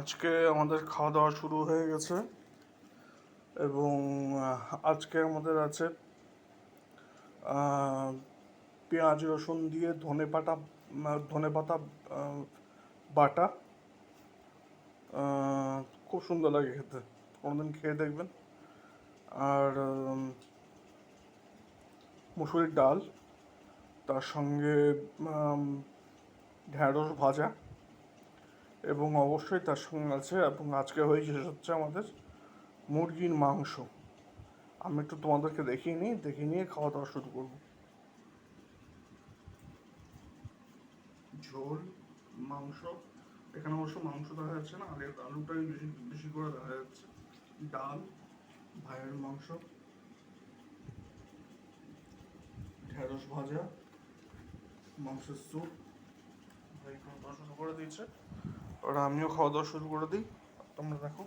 আজকে আমাদের খাওয়া দাওয়া শুরু হয়ে গেছে এবং আজকে আমাদের আছে পেঁয়াজ, রসুন দিয়ে ধনে পাতা ধনে পাতা বাটা। খুব সুন্দর লাগে খেতে, কোনোদিন খেয়ে দেখবেন। আর মুসুরির ডাল, তার সঙ্গে ঢ্যাঁড়স ভাজা। এবং অবশ্যই তার সঙ্গে আছে এবং আজকে হয়েছে হচ্ছে আমাদের মুরগির মাংস। আমি একটু তোমাদেরকে দেখিয়ে নিই দেখিয়ে নিয়ে খাওয়া দাওয়া শুরু করব। ঝোল, মাংস, এখানে অবশ্য মাংস দেখা যাচ্ছে না আলু আলুটাই বেশি বেশি করে দেখা যাচ্ছে। ডাল, ভাইয়ের মাংস, ঢেঁড়স ভাজা, মাংসের স্যুপ, ভাই খাওয়া শুরু করে দিয়েছে। আর আমিও খাওয়া দাওয়া শুরু করে দিই। তোমরা দেখো।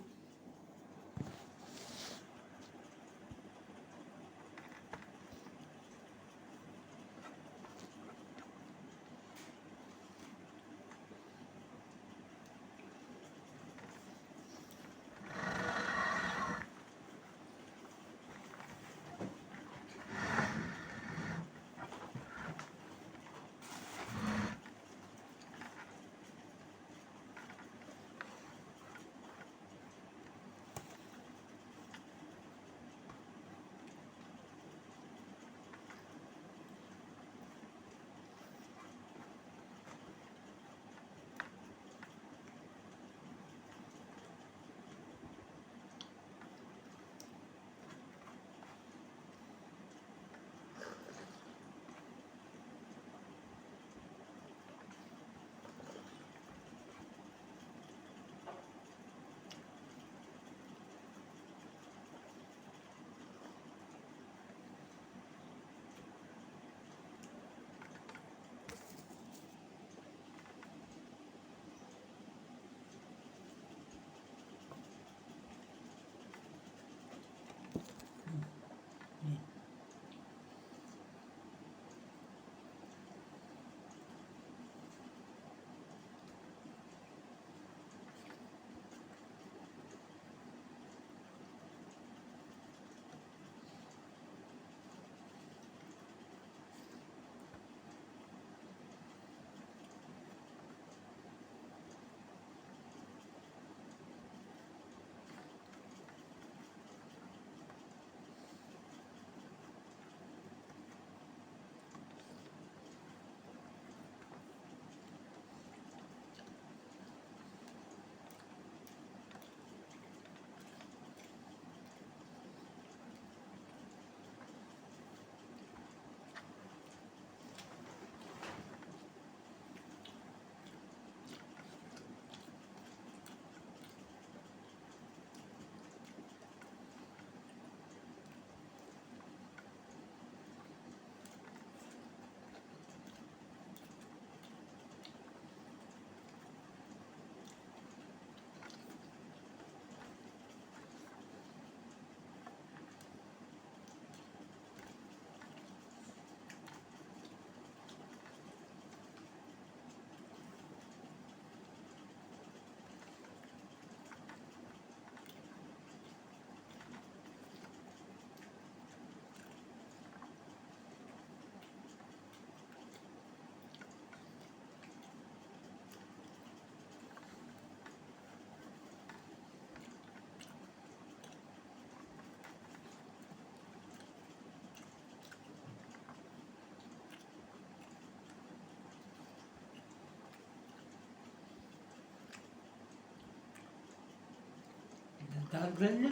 ডাল ফেললে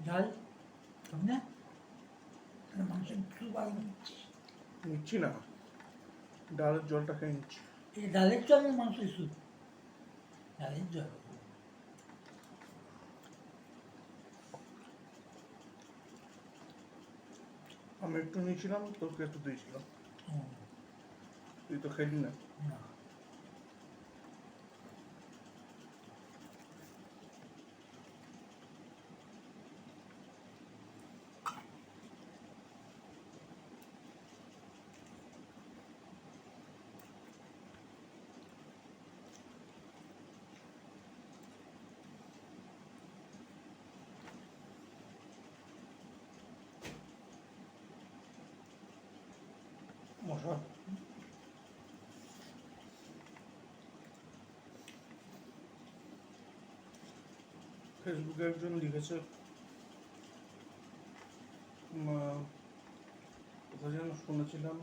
ডাল আর মাংসের একটু ভালো নিচ্ছি নিচ্ছি না ডালের জলটা খেয়ে নিচ্ছি এই ডালের চল না মাংসের স্যুপ ডালের জল আমি একটু নিয়েছিলাম তোকে একটু দিয়েছিলাম হুম, তুই তো খেলি না ফেসবুকে একজন লিখেছে কোথায় যেন শুনেছিলাম,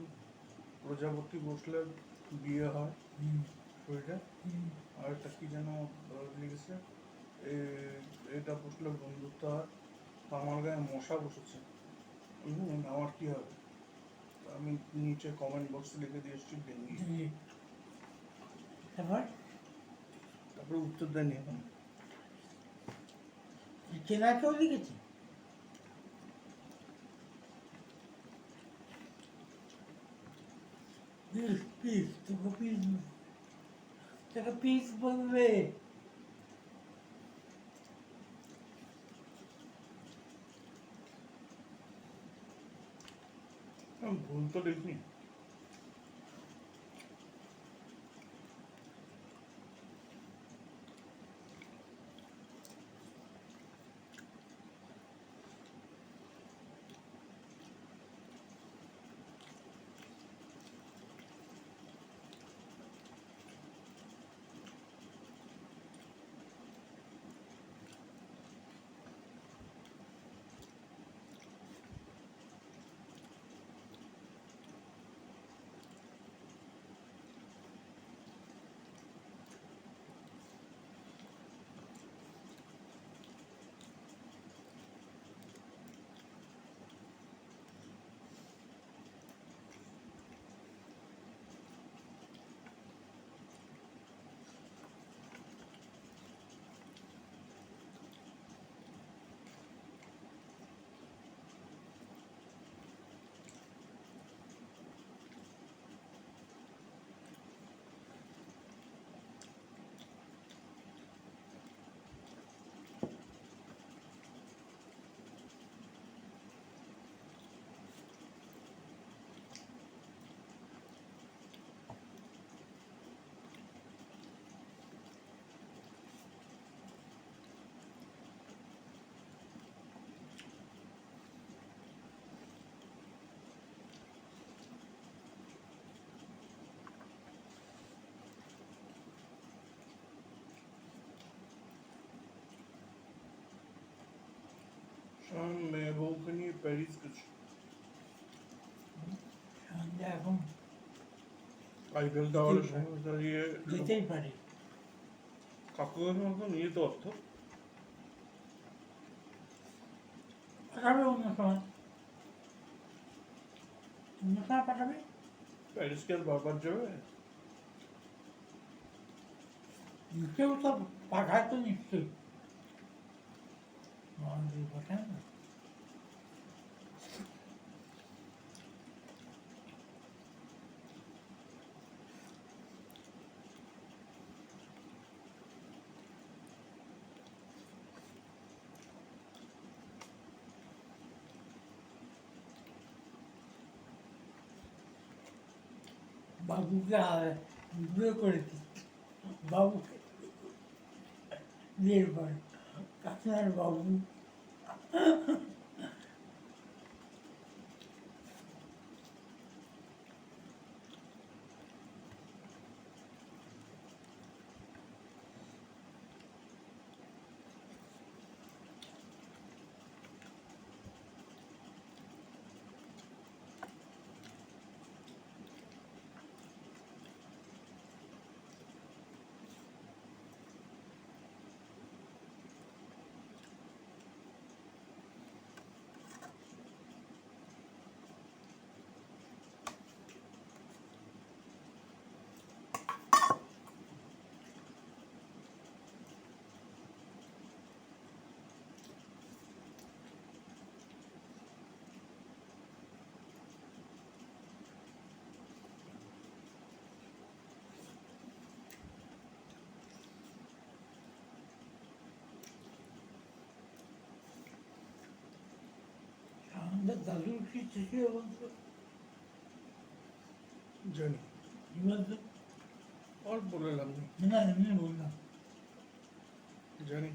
প্রজাপতি বসলে বিয়ে হয় শরীরে। আর একটা কি যেন লিখেছে এটা বসলে বন্ধুত্ব হয়। আমার গায়ে মশা বসেছে। আমার কি হবে? আমি নিচে কমেন্ট বক্সে লিখে দিয়ে এসছি ডেঙ্গি। তারপর? তারপরে উত্তর দেয়নি এখন। চেনা কেউ লিখেছে। পিস পিস তোকে পিস তোকে পিস বলবে। भूल तो देखनी शान महबूबनी पेरिस कुछ Andiamo. Ayvel davranışımızda diye Güzel para. kalkıyorsun niye doğdu? Para ver ondan sonra. Ondan sonra para ver. Peris gel babanca be. Yüksek olsa bakarsın yüksek. బాగుంది బొట్ట బాబుగా ఇవే కొడుకు బాబుకి నీరు పడు করে দিচ্ছি বাবুকে বিয়ের পর কাকিনার বাবু iki yolundu. Canım. Yolundu. Al buraya lan. Ne ne ne Canım.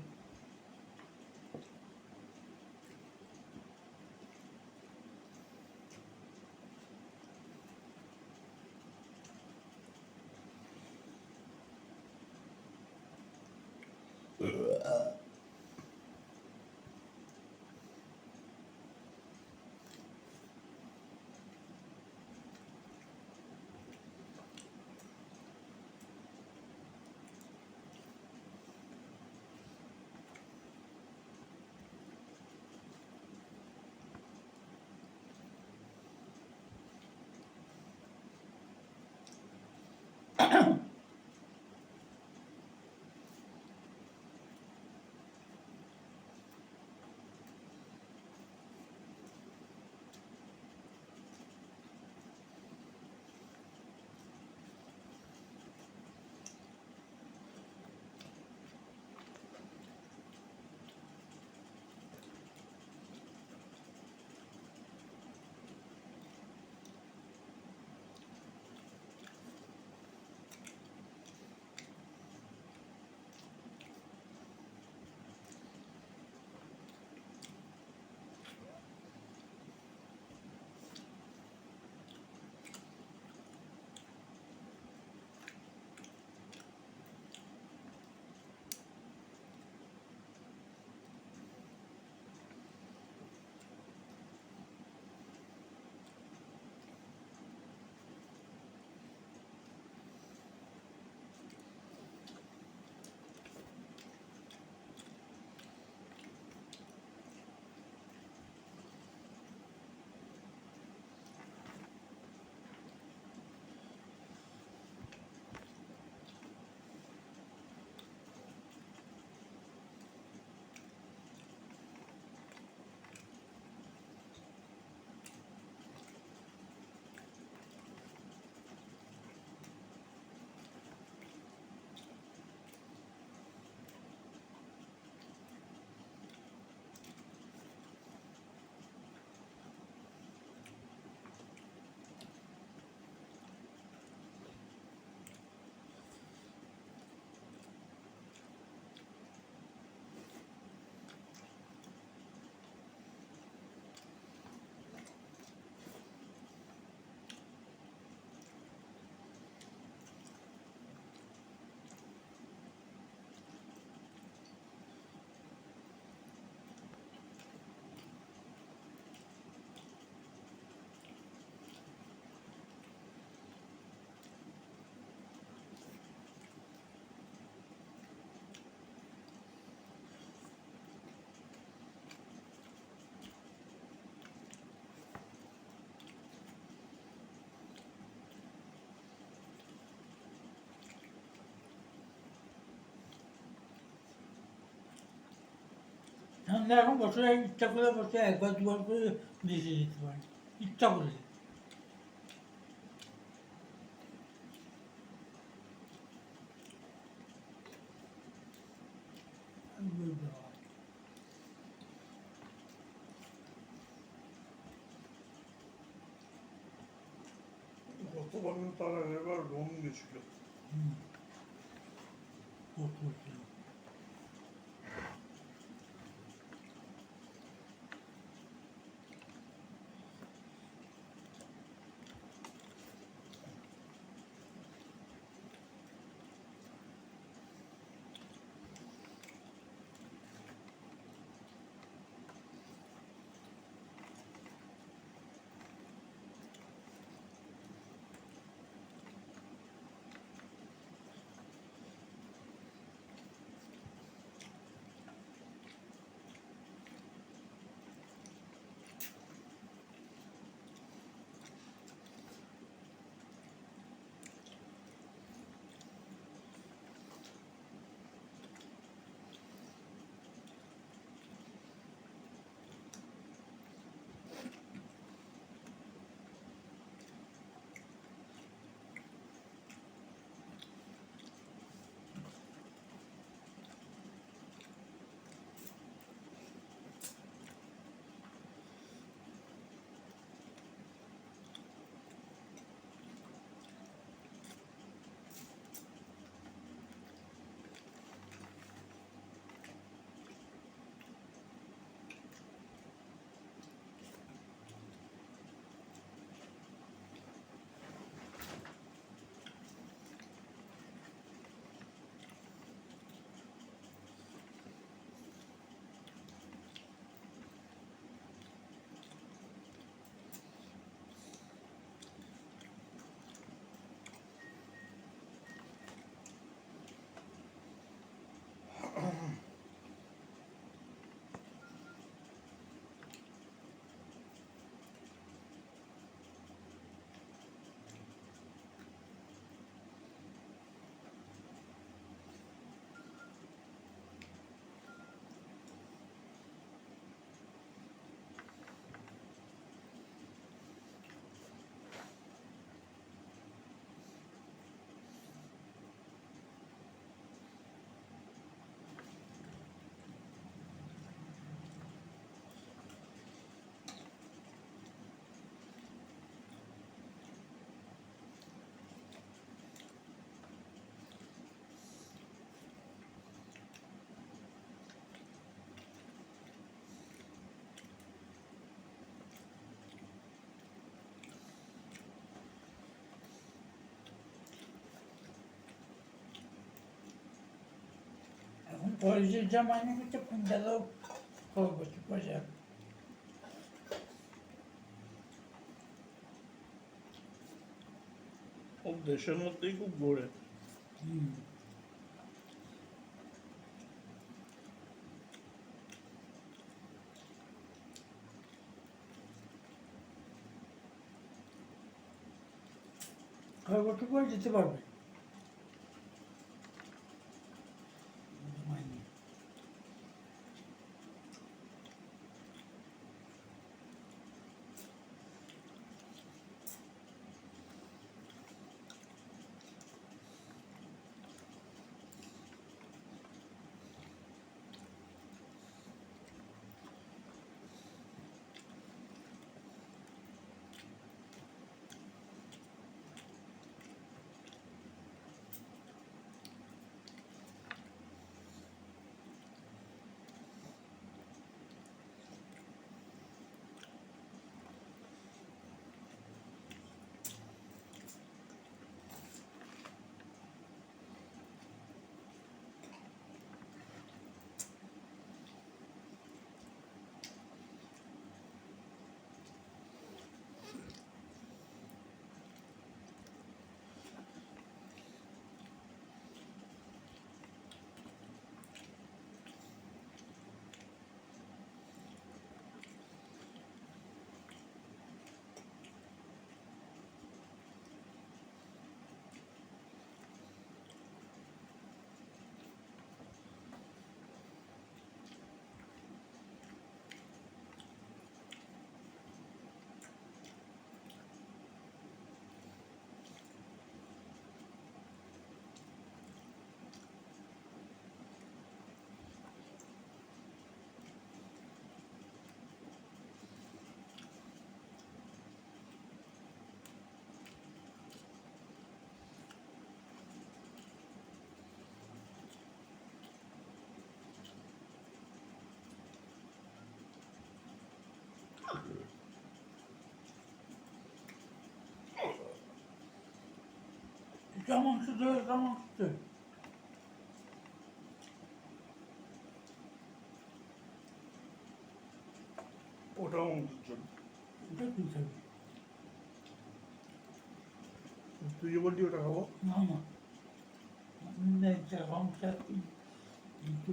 এখন বসে ইচ্ছা করে বসে একবার দুবার করে বেশি যেতে পারে ইচ্ছা করলে আমি বলবো না। গতবার তারা এবার রং গেছিল হুম। কত ছিল। Pojedziemy nie to pędzalo kogo ci powiedziałem. ও দেশের মধ্যেই খুব গড়ে কয় বছর পরে যেতে পারবে কেমন শুধু কেমন শুধু ওটাও আমাদের জন্য এটা কি খাবি তুই যে বলছি ওটা খাবো না না একটা সংসার দিতে